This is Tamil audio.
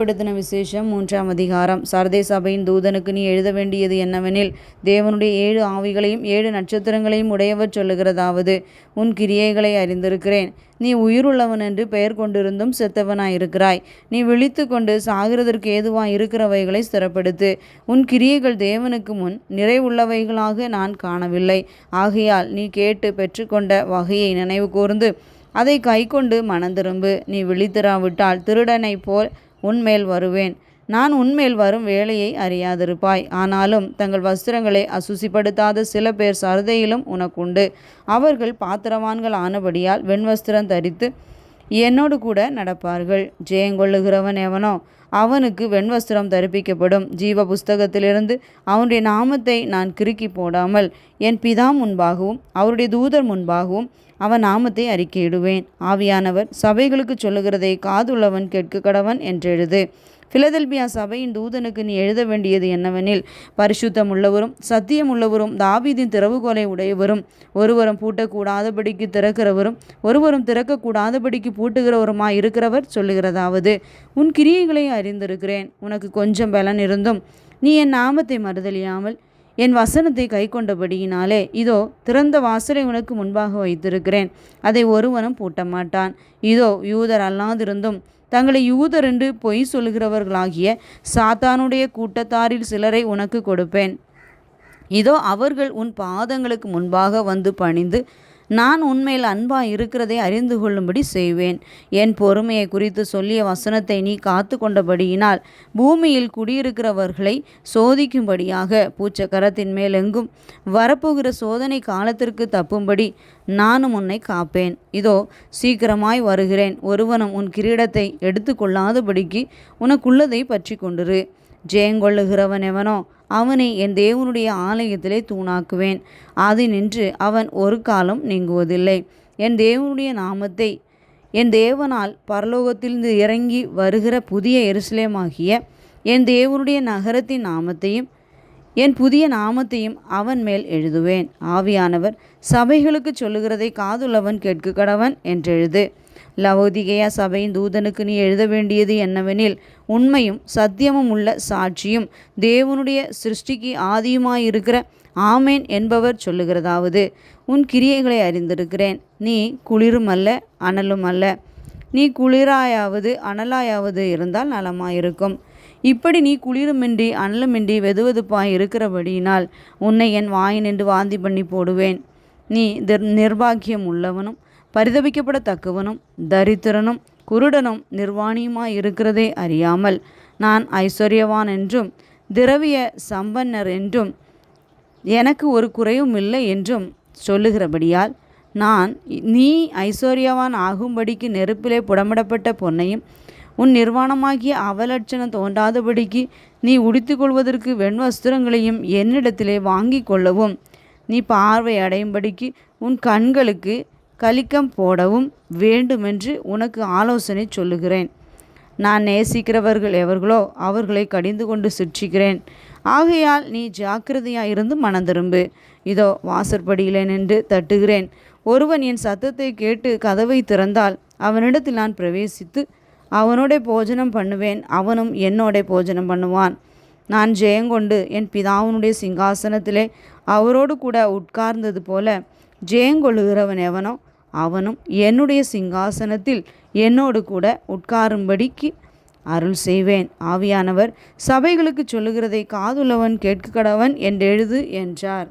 படுத்தின விசேஷம் மூன்றாம் அதிகாரம். சர்தே சபையின் தூதனுக்கு நீ எழுத வேண்டியது என்னவெனில் தேவனுடைய ஏழு ஆவிகளையும் ஏழு நட்சத்திரங்களையும் உடையவர் சொல்லுகிறதாவது உன் கிரியைகளை அறிந்திருக்கிறேன். நீ உயிருள்ளவன் என்று பெயர் கொண்டிருந்தும் செத்தவனாயிருக்கிறாய். நீ விழித்து கொண்டு சாகிறதற்கு ஏதுவாய் இருக்கிறவைகளை ஸ்திரப்படுத்து. உன் கிரியைகள் தேவனுக்கு முன் நிறைவுள்ளவைகளாக நான் காணவில்லை. ஆகையால் நீ கேட்டு பெற்றுக்கொண்ட வகையை நினைவு கூர்ந்து அதை கைக்கொண்டு மனந்திரும்பு நீ விழித்திராவிட்டால் திருடனைப் போல் உன்மேல் வருவேன். நான் உன்மேல் வரும் வேலையை அறியாதிருப்பாய். ஆனாலும் தங்கள் வஸ்திரங்களை அசுசிப்படுத்தாத சில பேர் சருதையிலும் உனக்குண்டு. அவர்கள் பாத்திரவான்கள் ஆனபடியால் வெண்வஸ்திரம் தரித்து என்னோடு கூட நடப்பார்கள். ஜெயங்கொள்ளுகிறவன் எவனோ அவனுக்கு வெண்வஸ்திரம் தரிப்பிக்கப்படும். ஜீவ புஸ்தகத்திலிருந்து அவனுடைய நாமத்தை நான் கிறுக்கி போடாமல் என் பிதா முன்பாகவும் அவருடைய தூதர் முன்பாகவும் அவன் நாமத்தை அறிக்கையிடுவேன். ஆவியானவர் சபைகளுக்கு சொல்லுகிறதை காதுள்ளவன் கேட்க கடவன் என்றெழுது. பிலதெல்பியா சபையின் தூதனுக்கு நீ எழுத வேண்டியது என்னவெனில் பரிசுத்தம் உள்ளவரும் சத்தியம் உள்ளவரும் தாவீதின் திறவுகோலை உடையவரும் ஒருவரும் பூட்டக்கூடாதபடிக்கு திறக்கிறவரும் ஒருவரும் திறக்கக்கூடாதபடிக்கு பூட்டுகிறவருமாய் இருக்கிறவர் சொல்லுகிறதாவது உன் கிரியைகளை அறிந்திருக்கிறேன் உனக்கு கொஞ்சம் பலன் இருந்தும் நீ என் நாமத்தை மறுதலியாமல் என் வசனத்தை கை கொண்டபடியினாலே இதோ திறந்த வாசலை உனக்கு முன்பாக வைத்திருக்கிறேன் அதை ஒருவனும் பூட்ட மாட்டான் இதோ யூதர் அல்லாதிருந்தும் தங்களை யூதர் என்று பொய் சொல்கிறவர்களாகிய சாத்தானுடைய கூட்டத்தாரில் சிலரை உனக்கு கொடுப்பேன். இதோ அவர்கள் உன் பாதங்களுக்கு முன்பாக வந்து பணிந்து நான் உண்மையில் அன்பாக இருக்கிறதை அறிந்து கொள்ளும்படி செய்வேன். என் பொறுமையை குறித்து சொல்லிய வசனத்தை நீ காத்து கொண்டபடியினால் பூமியில் குடியிருக்கிறவர்களை சோதிக்கும்படியாக பூச்சக்கரத்தின் மேலெங்கும் வரப்போகிற சோதனை காலத்திற்கு தப்பும்படி நானும் உன்னை காப்பேன். இதோ சீக்கிரமாய் வருகிறேன். ஒருவனும் உன் கிரீடத்தை எடுத்துக்கொள்ளாதபடிக்கு உனக்குள்ளதை பற்றி கொண்டிரு ஜெயங்கொள்ளுகிறவன் எவனோ அவனை என் தேவனுடைய ஆலயத்திலே தூணாக்குவேன். அது நின்று அவன் ஒரு காலம் நீங்குவதில்லை. என் தேவனுடைய நாமத்தை என் தேவனால் பரலோகத்திலிருந்து இறங்கி வருகிற புதிய எருசலேமாகிய என் தேவனுடைய நகரத்தின் நாமத்தையும் என் புதிய நாமத்தையும் அவன் மேல் எழுதுவேன். ஆவியானவர் சபைகளுக்கு சொல்லுகிறதை காதுள்ளவன் கேட்க கடவன் என்றெழுது. லவோதிகையா சபையின் தூதனுக்கு நீ எழுத வேண்டியது என்னவெனில் உண்மையும் சத்தியமும் உள்ள சாட்சியும் தேவனுடைய சிருஷ்டிக்கு ஆதியுமாயிருக்கிற ஆமேன் என்பவர் சொல்லுகிறதாவது உன் கிரியைகளை அறிந்திருக்கிறேன். நீ குளிரும் அல்ல அனலும் அல்ல நீ குளிராயாவது அனலாயாவது இருந்தால் நலமாயிருக்கும். இப்படி நீ குளிருமின்றி அனலுமின்றி வெதுவெதுப்பாய் இருக்கிறபடியினால் உன்னை என் வாயினின்று வாந்தி பண்ணி போடுவேன். நீ நிர்பாகியம் உள்ளவனும் பரிதபிக்கப்படத்தக்கவனும் தரித்திரனும் குருடனும் நிர்வாணியுமாய் இருக்கிறதே அறியாமல் நான் ஐஸ்வர்யவான் என்றும் திரவிய சம்பன்னர் என்றும் எனக்கு ஒரு குறையும் இல்லை என்றும் சொல்லுகிறபடியால் நான் நீ ஐஸ்வர்யவான் ஆகும்படிக்கு நெருப்பிலே புடமிடப்பட்ட பொன்னையும் உன் நிர்வாணமாகிய அவலட்சணம் தோன்றாதபடிக்கு நீ உடித்து கொள்வதற்கு வெண்வஸ்திரங்களையும் என்னிடத்திலே வாங்கி கொள்ளவும் நீ பார்வை அடையும்படிக்கு உன் கண்களுக்கு கலிக்கம் போடவும் வேண்டுமென்று உனக்கு ஆலோசனை சொல்லுகிறேன். நான் நேசிக்கிறவர்கள் எவர்களோ அவர்களை கடிந்து கொண்டு சிற்றிக்கிறேன் ஆகையால் நீ ஜாக்கிரதையாயிருந்து மனந்திரும்பு. இதோ வாசற்படியிலே நின்று தட்டுகிறேன். ஒருவன் என் சத்தத்தை கேட்டு கதவை திறந்தால் அவனிடத்தில் நான் பிரவேசித்து அவனோட போஜனம் பண்ணுவேன். அவனும் என்னோட போஜனம் பண்ணுவான். நான் ஜெயங்கொண்டு என் பிதாவினுடைய சிங்காசனத்திலே அவரோடு கூட உட்கார்ந்தது போல ஜெயங்கொள்ளுகிறவன் எவனோ அவனும் என்னுடைய சிங்காசனத்தில் என்னோடு கூட உட்காரும்படிக்கு அருள் செய்வேன். ஆவியானவர் சபைகளுக்கு சொல்லுகிறதை காதுள்ளவன் கேட்க கடவன் என்றெழுது என்றார்.